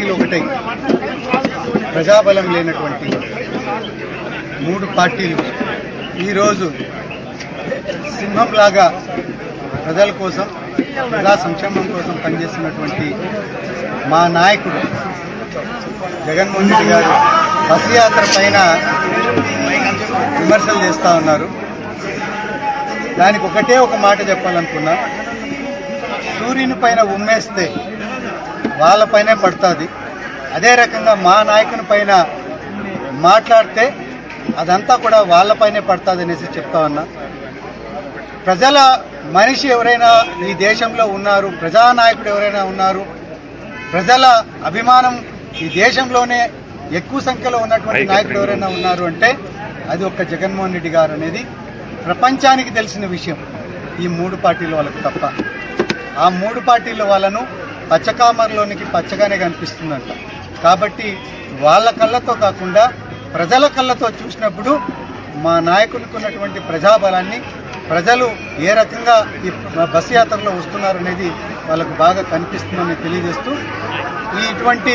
పార్టీలు ఒకటై. ప్రజాబలం లేనటువంటి మూడు పార్టీలు. ఈరోజు సింహంలాగా ప్రజల కోసం ప్రజా సంక్షేమం కోసం పనిచేస్తున్నటువంటి మా నాయకుడు జగన్మోహన్ రెడ్డి గారు బస్సు యాత్ర పైన విమర్శలు చేస్తూ ఉన్నారు. దానికి ఒకటే ఒక మాట చెప్పాలనుకున్నా. సూర్యుని పైన ఉమ్మేస్తే వాళ్ళపైనే పడుతుంది. అదే రకంగా మా నాయకుని పైన మాట్లాడితే అదంతా కూడా వాళ్ళపైనే పడుతుంది అనేసి చెప్తా ఉన్నా. ప్రజల మనిషి ఎవరైనా ఈ దేశంలో ఉన్నారు ప్రజానాయకుడు ఎవరైనా ఉన్నారు ప్రజల అభిమానం ఈ దేశంలోనే ఎక్కువ సంఖ్యలో ఉన్నటువంటి నాయకుడు ఎవరైనా ఉన్నారు అంటే అది ఒక్క జగన్మోహన్ రెడ్డి గారు అనేది ప్రపంచానికి తెలిసిన విషయం. ఈ మూడు పార్టీల వాళ్ళకు తప్ప. ఆ మూడు పార్టీల వాళ్ళను పచ్చకామర్లోనికి పచ్చగానే కనిపిస్తుందంట. కాబట్టి వాళ్ళ కళ్ళతో కాకుండా ప్రజల కళ్ళతో చూసినప్పుడు మా నాయకులకు ఉన్నటువంటి ప్రజాబలాన్ని ప్రజలు ఏ రకంగా ఈ బస్సు యాత్రలో వస్తున్నారు అనేది వాళ్ళకు బాగా కనిపిస్తుందని తెలియజేస్తూ ఈ ఇటువంటి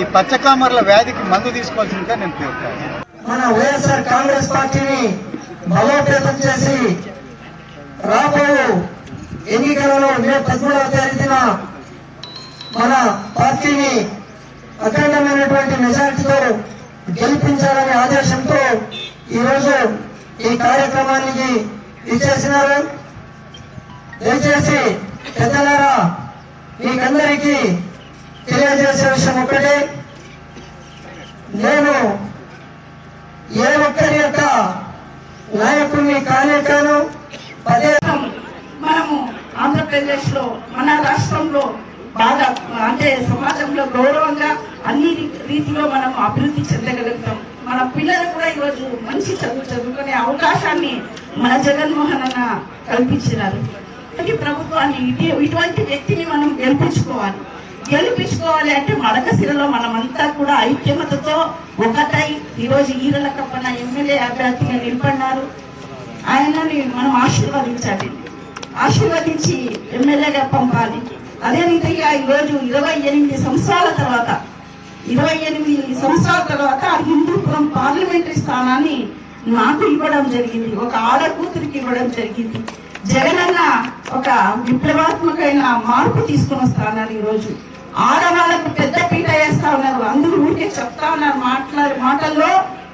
ఈ పచ్చకామర్ల వ్యాధికి మందు తీసుకోవాల్సిందిగా నేను పేర్కొన్నాను మన వైఎస్ఆర్ కాంగ్రెస్ పార్టీని బలోపేతం చేసి రాబో ఎన్నికలలో మే పదమూడవ తేదీన మన పార్టీని అఖండమైనటువంటి మెజార్టీతో గెలిపించాలనే ఆదేశంతో ఈరోజు ఈ కార్యక్రమానికి ఇచ్చేసినారు దయచేసి పెద్దలారా మీకందరికీ తెలియజేసే విషయం ఒకటే నేను ఏ ఒక్కరి యొక్క నాయకుడిని కానే కాను పదే మనము ఆంధ్రప్రదేశ్లో మన రాష్ట్రంలో బాగా అంటే సమాజంలో గౌరవంగా అన్ని రీతిలో మనం అభివృద్ధి చెందగలుగుతాం. మన పిల్లలు కూడా ఈరోజు మంచి చదువు చదువుకునే అవకాశాన్ని మన జగన్మోహన్ అన్న కల్పించినారు. ఈ ప్రభుత్వాన్ని ఇటు- ఇటువంటి వ్యక్తిని మనం గెలిపించుకోవాలి. గెలిపించుకోవాలి అంటే మడకశిరలో మనమంతా కూడా ఐక్యమతతో ఒకటై ఈరోజు ఈరల కప్పన ఎమ్మెల్యే అభ్యర్థిగా నిలబడినారు. ఆయనని మనం ఆశీర్వదించాలి. ఆశీర్వదించి ఎమ్మెల్యేగా పంపాలి. అదే రీతిగా ఈరోజు ఇరవై ఎనిమిది సంవత్సరాల తర్వాత ఇరవై ఎనిమిది సంవత్సరాల తర్వాత హిందూపురం పార్లమెంటరీ స్థానాన్ని నాకు ఇవ్వడం జరిగింది. ఒక ఆడ కూతురికి ఇవ్వడం జరిగింది. జగనన్న ఒక విప్లవాత్మకమైన మార్పు తీసుకున్న స్థానాన్ని ఈరోజు ఆడవాళ్ళకు పెద్ద పీట వేస్తా ఉన్నారు. అందరూ ఊరికే చెప్తా ఉన్నారు మాట్లాడే మాటల్లో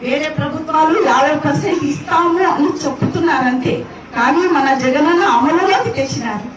వేరే ప్రభుత్వాలు యాభై పర్సెంట్ ఇస్తాము అని చెప్తున్నారంతే. కానీ మన జగనన్న అమలులోకి తెచ్చినారు.